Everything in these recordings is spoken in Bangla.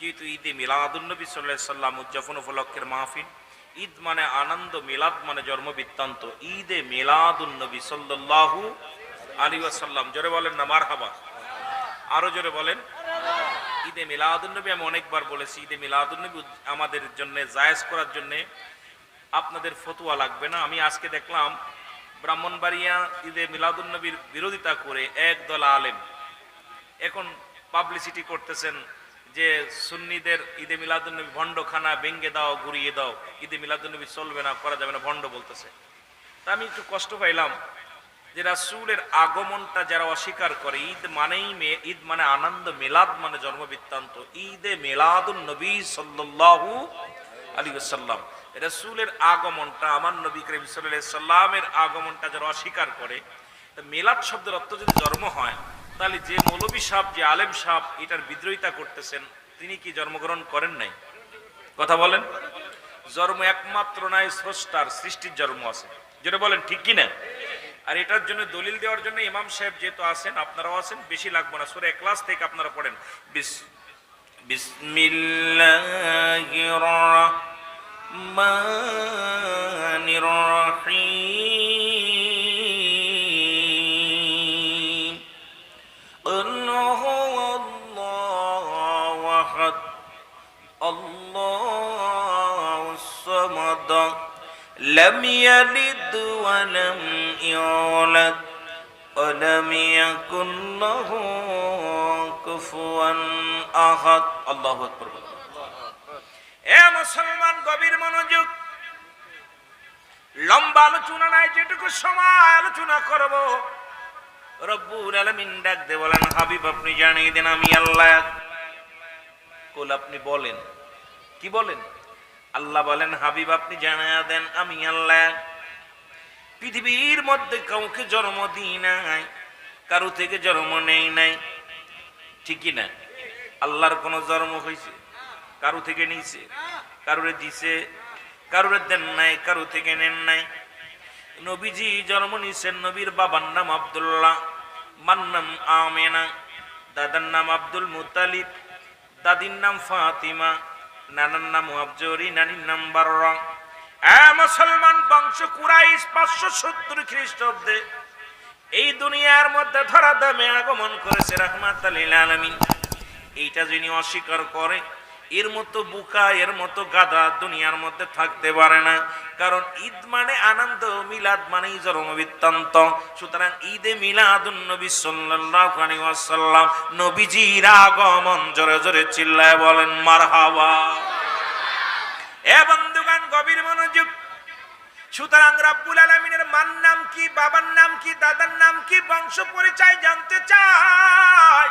যেহেতু ঈদে মিলাদুন্নবী সাল্লাহ সাল্লাম উদযাপন উপলক্ষের মাহফিল, ঈদ মানে আনন্দ, মিলাদ মানে জন্ম বৃত্তান্ত ঈদে মিলাদুন্নবী সাল্লাহু আলী ওয়াসাল্লাম, জোরে বলেন না মার হাবা আরও জোরে বলেন। ঈদে মিলাদুন্নবী আমি অনেকবার বলেছি, ঈদে মিলাদুন্নবী উদ- আমাদের জন্য, জায়েজ করার জন্য আপনাদের ফতুয়া লাগবে না। আমি আজকে দেখলাম, ব্রাহ্মণবাড়িয়া ঈদে মিলাদুন্নবীর বিরোধিতা করে একদল আলেম এখন পাবলিসিটি করতেছেন যে সুন্নিদের ঈদে মিলাদুন্নবী ভণ্ডখানা ভেঙ্গে দাও ঘুরিয়ে দাও, ঈদে মিলাদুন্নবী চলবে না, করা যাবে না, ভণ্ড বলতেছে। তা আমি একটু কষ্ট পাইলাম যে রাসূলের আগমনটা যারা অস্বীকার করে, ঈদ মানেই ঈদ মানে আনন্দ, মেলাদ মানে জন্মবৃত্তান্ত, ঈদে মিলাদুন নবী সাল্লাল্লাহু আলী সাল্লাম রাসূলের আগমনটা, আমার নবী করিম সাল্লামের আগমনটা যারা অস্বীকার করে মেলাদ শব্দের অর্থ যদি জন্ম হয় তাহলে যে মৌলবী সাহ যে আলেম সাহ এটার বিদ্রোহিতা করতেছেন, তিনি কি জন্মগ্রহণ করেন নাই? কথা বলেন। জন্ম একমাত্র নাই, স্রষ্টার সৃষ্টির জন্ম আছে। যেটা বলেন, ঠিক কি না আর এটার জন্য দলিল দেওয়ার জন্য ইমাম সাহেব যেহেতু আছেন, আপনারাও আছেন, বেশি লাগবে না। সুরে ক্লাস থেকে আপনারা পড়েন। রহমানির لم يلد ولم يولد ولم يكن له كفوا احد الله اكبر এ মুসলমান গভীর মনোযোগ লম্বা আলোচনা নাই যেটুকু সময় আলোচনা করব রব্বুল আলামিন ডাক দে বলেন হাবিব আপনি জানিয়ে দেন আমি আল্লাহ এক। কুল আপনি বলেন কি বলেন আল্লাহ বলেন, হাবিব, আপনি জানিয়ে দেন, আমি আল্লাহ। পৃথিবীর মধ্যে কাউকে জন্ম দিই নাই, কারও থেকে জন্ম নেই নাই। ঠিকই না? আল্লাহর কোনো জন্ম হয়েছে কারও থেকে নিছে? কারোরে দিছে? কারোরে দেন নাই, কারও থেকে নেন নাই। নবীজি জন্ম নিছেন নবীর বাবার নাম আব্দুল্লাহ, মার নাম আমেনা, দাদার নাম আব্দুল মুতালিব, দাদির নাম ফাতিমা নানার নাম আবজরি, নানির নাম বাররা মুসলমান বংশ কুরাইশ পাঁচশো সত্তর খ্রিস্টাব্দে এই দুনিয়ার মধ্যে ধরা দামে আগমন করেছে রহমাত আলমিন। এইটা যিনি অস্বীকার করে, এর মতো বুকা, এর মতো গাদা দুনিয়ার মধ্যে থাকতে পারে না। কারণ ঈদ মানে আনন্দ, মিলাদ মানেই জন্মবৃত্তান্ত সুতরাং ঈদে মিলাদুন নবী সাল্লাল্লাহু আলাইহি ওয়াসাল্লাম নবীজির আগমন জোরে জোরে চিল্লায় বলেন, মারহাবা। এ বন্ধুগান গভীর মনোযোগ। সুতরাং রাব্বুল আলমিনের মার নাম কি, বাবার নাম কি, দাদার নাম কি, বংশ পরিচয় জানতে চাই।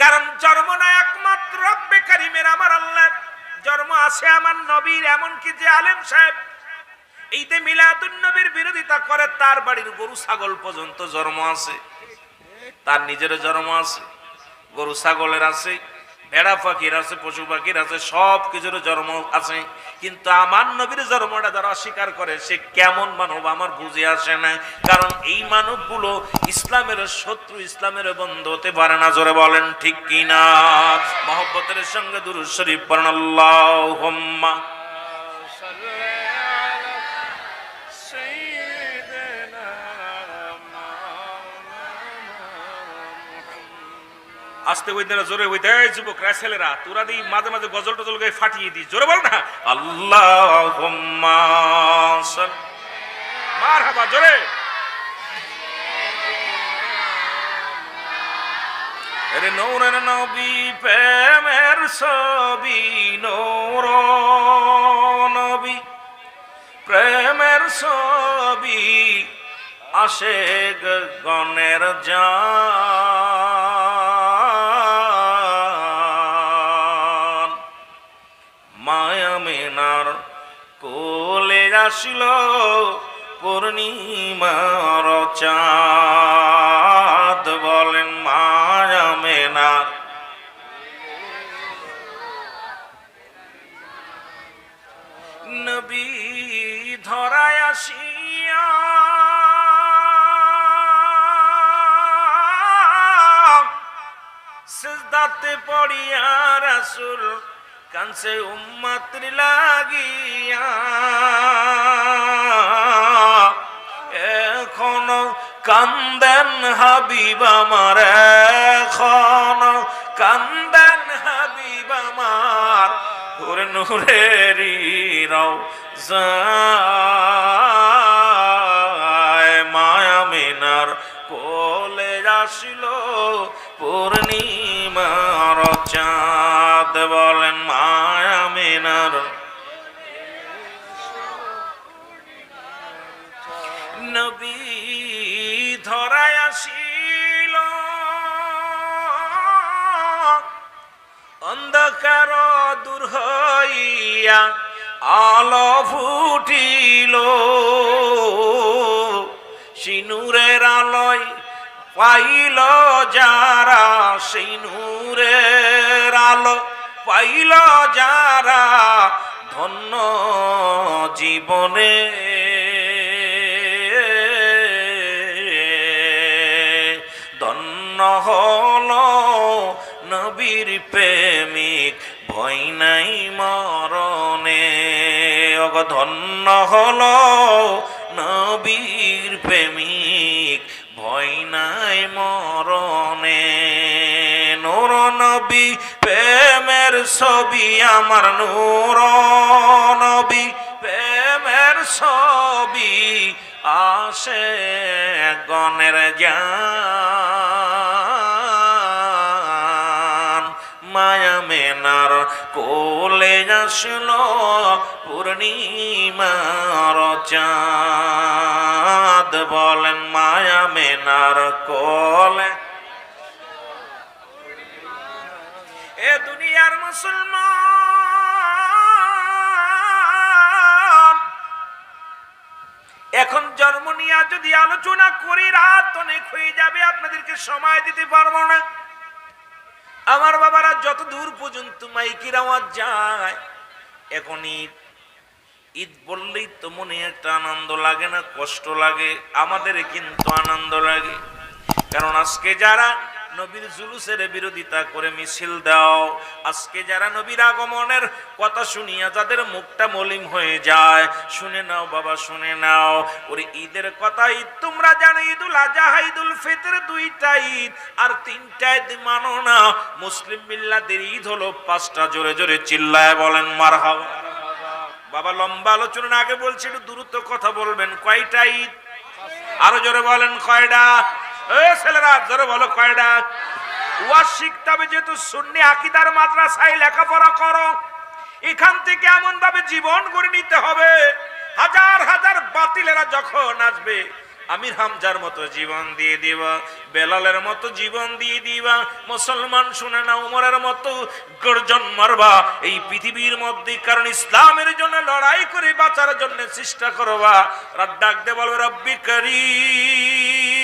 কারণ জন্ম না একমাত্র রব্বে কারিমের, আমার আল্লাহ জন্ম আছে আমার নবীর, এমনকি যে আলেম সাহেব এইতে মিলাদুন নবীর বিরোধিতা করে, তার বাড়ির গরু, ছাগল পর্যন্ত জন্ম আছে। তার নিজের জন্ম আছে, গরু, ছাগলের আছে। ভেড়া পাখির আছে, পশু পাখির আছে, সব কিছুর জন্ম আছে। কিন্তু আমার নবীর জন্মটা যারা অস্বীকার করে, সে কেমন মানব আমার বুঝে আসে না। কারণ এই মানবগুলো ইসলামের শত্রু, ইসলামের বন্ধু হতে পারে না, জোরে বলেন ঠিক কিনা? মহব্বতের সঙ্গে দুরুদ শরীফ আস্তে হইতে না, জোরে হইতে। এই যুবক রা ছেলেরা, তোরা দি মাঝে মাঝে গজল টজল গায়ে ফাটিয়ে দিস। জোরে বল না। আল্লাহ মার হাবা জোরে। আরে নৌরের নবী, প্রেমের ছবি নৌর নবী। প্রেমের ছবি আসে গণের জান। আসিল পূর্ণিমার চাঁদ বলেন মায়া মেনার নবী ধরায় আসিয়া সিজদা সালাতে পড়িয়া রাসুল কানসে উম্মাত্র লাগিয়া। এখনও কান্দেন হাবিব আমার এখনও কান্দেন হাবিব আমার। নুরেরি রাও যায় অন্ধকার দূর হইয়া আলো ফুটিল। সিনুরের আলোয় পাইল যারা, সিনুরের আলো পাইল যারা ধন্য জীবনে। ধন্য হল নবীর প্রেমিক, ভয় নাই মরণে। অগ ধন্য হল নবীর প্রেমিক, ভয় নাই মরণে। নূর নবী প্রেমের ছবি আমার নূর নবী প্রেমের ছবি আসে গণের জান। আসলো পূর্ণিমার চাঁদ, বলেন মায়া মেনার কোলে। এ দুনিয়ার মুসলমান, এখন জন্ম নিয়ে যদি আলোচনা করি, রাত অনেক হয়ে যাবে, আপনাদেরকে সময় দিতে পারব না। আমার বাবারা যত দূর পর্যন্ত মাইকির আওয়াজ যায় এখন ঈদ ঈদ বললেই তো মনে একটা আনন্দ লাগে না, কষ্ট লাগে আমাদের কিন্তু আনন্দ লাগে। কারণ আজকে যারা নবীর জুলুসের বিরোধিতা করে মিছিল দাও। আজকে যারা নবীর আগমনের কথা শুনিয়া যাদের মুখটা মলিম হয়ে যায়, শুনে নাও বাবা, শুনে নাও। ওরে ঈদের কথা ঈদ, তোমরা জানো ঈদুল আজহা, ঈদুল ফিতর দুইটা ঈদ, আর তিনটা ঈদ মানো না। মুসলিম মিল্লাদের ঈদ হলো পাঁচটা জোরে জোরে চিল্লায় বলেন, মারহাবা। বাবা, লম্বা আলোচনা আগে বলছি, একটু দূরত্ব কথা বলবেন। কয়টা ঈদ? আরও জোরে বলেন, কয়টা? ছেলেরা, জোরে বলো কয়টা ওয়াজ শিখতে হবে যেহেতু সুন্নি আকিদার মাদ্রাসায় লেখাপড়া করো, এখান থেকে এমন ভাবে জীবন গড়ে নিতে হবে। হাজার হাজার বাতিলেরা যখন আসবে, আমির হামজার মতো জীবন দিয়ে দিবা, বেলালের মতো জীবন দিয়ে দিবা, মুসলমান শুনে না উমরের মতো গর্জন মারবা, এই পৃথিবীর মধ্যে, কারণ ইসলামের জন্য লড়াই করে বাঁচার জন্য চেষ্টা করবা। রাত ডাক দে রব্বি করিম।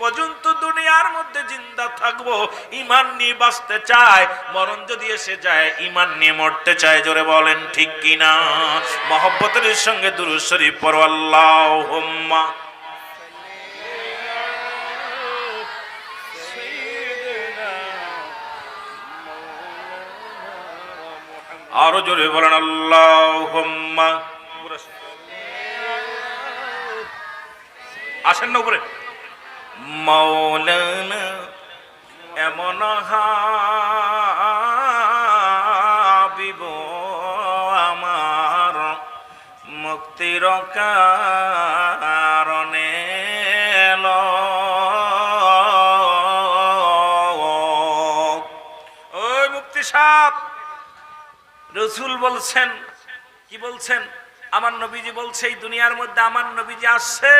পর্যন্ত দুনিয়ার মধ্যে জিন্দা থাকব ইমান নিয়ে বাঁচতে চায়, মরণ যদি এসে যায় ইমান নিয়ে মরতে চায়, জোরে বলেন ঠিক কিনা? মহব্বতের সঙ্গে পড়ো, আল্লাহুম্মা। আরও জোরে বলেন, আল্লাহুম্মা। আসেন না উপরে। মৌলানা এমন হাবিব আমার মুক্তির কারণে। ওই মুক্তি সাপ, রসুল বলছেন, কি বলছেন আমার নবীজি বলছে, এই দুনিয়ার মধ্যে আমার নবীজি আসছে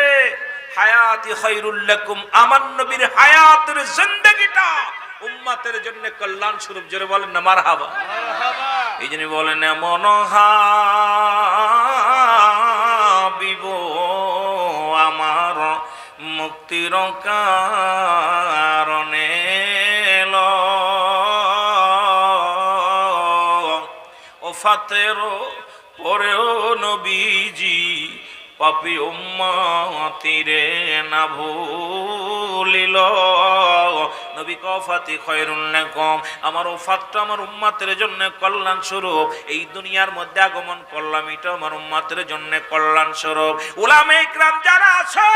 হায়াতি খৈরুল্লাকুম আমার নবীর হায়াতের জিন্দগিটা উম্মাতের জন্য কল্যাণ স্বরূপ জোরে বলেন না, মারহাবা এই জন্য বলেন, এমন হাবিব আমার মুক্তির কারণে। ও ফাতেরো পরেও নবীজি পাপি উম্মাতিরে না ভুল লিল নবী কফাতি খয়রুল লাকুম আমার ওফাতটা আমার উম্মাতের জন্য কল্যাণ স্বরূপ। এই দুনিয়ার মধ্যে আগমন করলাম, এটা আমার উম্মাতের জন্য কল্যাণ স্বরূপ। উলামে ইকরাম যারা আছে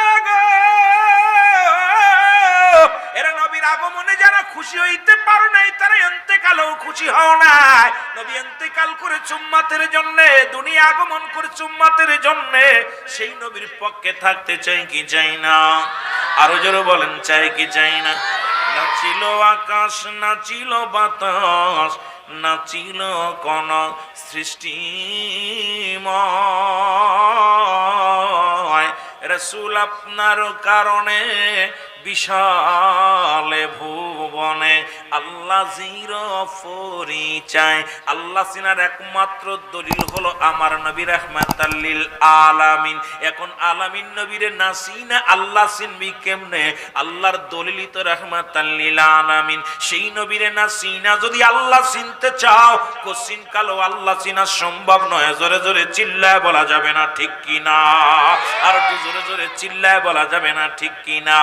এরা নবীর আগমনে যারা খুশি হইতে পারো নাই, তারা এন্তেকালেও খুশি হও নাই। নবী এন্তেকাল করে চুম্মাতের জন্য, দুনিয়া আগমন করে চুম্মাতের জন্য। সেই নবীর পক্ষে থাকতে চাই কি চাই না? আরও জোরে বলেন, চাই কি চাই না? নাচিল আকাশ নাচিল বাতাস নাচিল কোন সৃষ্টিময় রসুল আপনার কারণে বিশালে ভুবনে আল্লাহ জির পরিচয়। আল্লাহ সিনার একমাত্র দলিল হলো আমার নবী রহমাতাল্লিল আলামিন। এখন আলামিন নবীরে নাসিনা আল্লাহ চিনবি কেমনে? আল্লাহর দলিলিত রহমাতাল্লিল আলামিন। সেই নবীরে নাসিনা যদি আল্লাহ চিনতে চাও কোশ্চিন কালো আল্লাহ চিনা সম্ভব নয়। জোরে জোরে চিল্লায় বলা যাবে না, ঠিক কি না আর একটু জোরে জোরে চিল্লায় বলা যাবে না, ঠিক কি না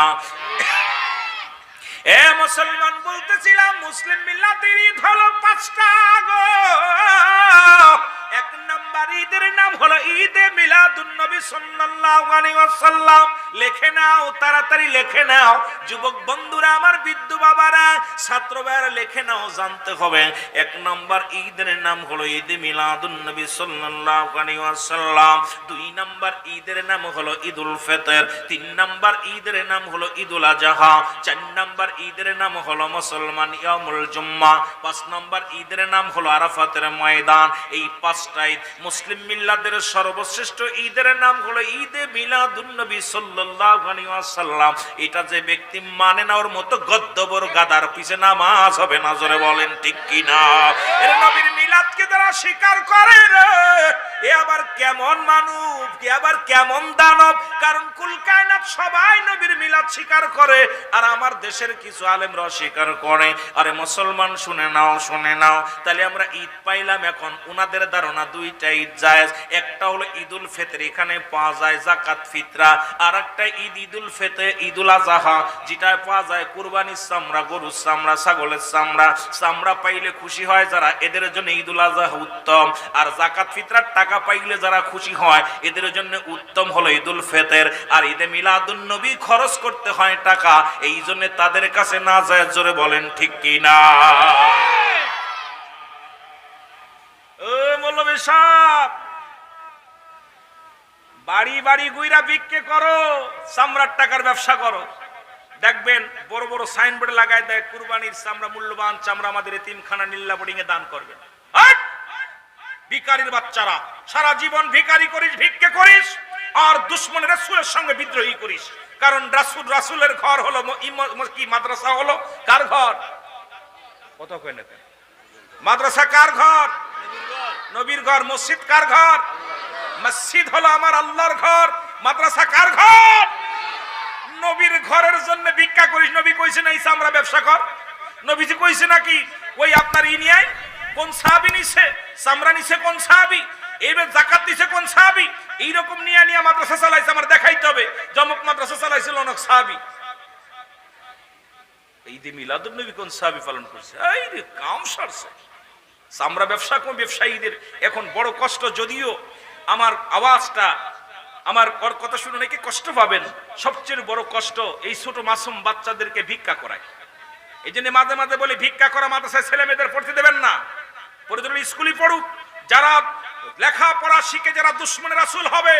এ মুসলমান বলতেছিলাম মুসলিম মিল্লাতেরই হলো পাঁচটা গো এক নাম্বার ঈদের নাম হলো ঈদে মিলাদুন সাল্লাল্লাহু আলাইহি ওয়াসাল্লাম। লেখে নাও, তাড়াতাড়ি লেখে নাও। যুবক বন্ধুরা, আমার বিদ্যু বাবারা, ছাত্র ভাইরা লেখে নাও, জানতে হবে। এক নাম্বার ঈদের নাম হলো ঈদে মিলাদুন সাল্লাল্লাহু আলাইহি ওয়াসাল্লাম। দুই নাম্বার ঈদের নাম হলো ঈদুল ফিতর। তিন নাম্বার ঈদের নাম হলো ঈদুল আজহা। চার নাম্বার ঈদের নাম হলো মুসলমান ইয়ামুল জুম্মা। পাঁচ নাম্বার ঈদের নাম হলো আরাফাতের ময়দান। এই পাঁচটা ঈদ মুসলিম মিল্লাদের সর্বশ্রেষ্ঠ ঈদের নাম হলো ঈদে মিলাদুন নবী সাল্লাল্লাহু আলাইহি ওয়াসাল্লাম। এটা যে ব্যক্তি মানে না, ওর মতো গদ্দবর গাদার পিছে নামাজ হবে না, জোরে বলেন ঠিক কিনা? এর নবীর মিলাদকে যারা স্বীকার করে এ আবার কেমন মানব, এ আবার কেমন দানব? কারণ কুল কায়নাত সবাই নবীর মিলাদ স্বীকার করে, আর আমার দেশের কিছু আলেমরা স্বীকার করে। আরে মুসলমান শুনে নাও শুনে নাও। তাহলে আমরা ঈদ পাইলাম এখন। উনাদের ধারণা দুইটা ঈদ জায়েজ। একটা হলো ঈদুল ফিতর, এখানে পাওয়া যায় জাকাত ফিতরা। আর একটা ঈদ, ঈদুল ফিতর, ঈদুল আজহা যেটা পাওয়া যায় কুরবানির চামড়া, গরুর চামড়া, ছাগলের চামড়া। চামড়া পাইলে খুশি হয় যারা, এদের জন্য ঈদুল আজহা উত্তম। আর জাকাত ফিতরার টাকা পাইলে যারা খুশি হয়, এদের জন্য উত্তম হলো ঈদুল ফিতর। আর ঈদে মিলাদুন নবী খরচ করতে হয় টাকা, এই জন্য তাদের কাছে না যায় জোরে বলেন ঠিক কি না? মৌলবী সাহেব, বাড়ি বাড়ি গুইরা বিক্রি করো, চামড়ার টাকার ব্যবসা করো। দেখবেন বড় বড় সাইনবোর্ড লাগায় দেয়, কুরবানির চামড়া মূল্যবান চামড়া আমাদের এতিমখানা নীল্লা বোর্ডিং এ দান করবে। হাট! ভিকারির বাচ্চারা, সারা জীবন ভিকারি করিস, ভিক্ষে করিস, আর দুশ্মন রাসুলের সঙ্গে বিদ্রোহী করিস। কারণ রাসূল রাসুলের ঘর হলো কি মাদ্রাসা হলো কার ঘর? কত মাদ্রাসা কার ঘর? নবীর ঘর, মসজিদ কার ঘর? মসজিদ হলো আমার আল্লাহর ঘর, মাদ্রাসা কার ঘর? নবীর ঘরের জন্য ভিক্ষা করিস, নবী কইছে না ইসা আমরা ব্যবসা কর। নবীজি কইছে নাকি, ওই আপনার ইনিয়ায় কোন সাহাবি নিছে? সামরা নিছে কোন সাহাবি? এইবার জাকাত দিছে কোন সাহাবি? এইরকম নিয়ে নিয়ে মাদ্রাসা চালাইছে, আমার দেখাইতে হবে। জমক মাদ্রাসা চালাইছিল অনেক সাহাবি। ঈদে নবী কোন সাহাবি পালন করছে? এই রে, কাম সারছে। ব্যবসা কোন ব্যবসায়ীদের? এখন বড় কষ্ট যদিও আমার আওয়াজটা, আমার কথা শুনে নাকি কষ্ট পাবেন। সবচেয়ে বড় কষ্ট এই ছোট মাসুম বাচ্চাদেরকে ভিক্ষা করায়। এই জন্য মাঝে মাঝে বলে, ভিক্ষা করা মাদ্রাসায় ছেলে মেয়েদের পড়তে দেবেন না। পড়ে স্কুলে পড়ুক যারা লেখাপড়া শিখে যারা দুশ্মনের আসুল হবে।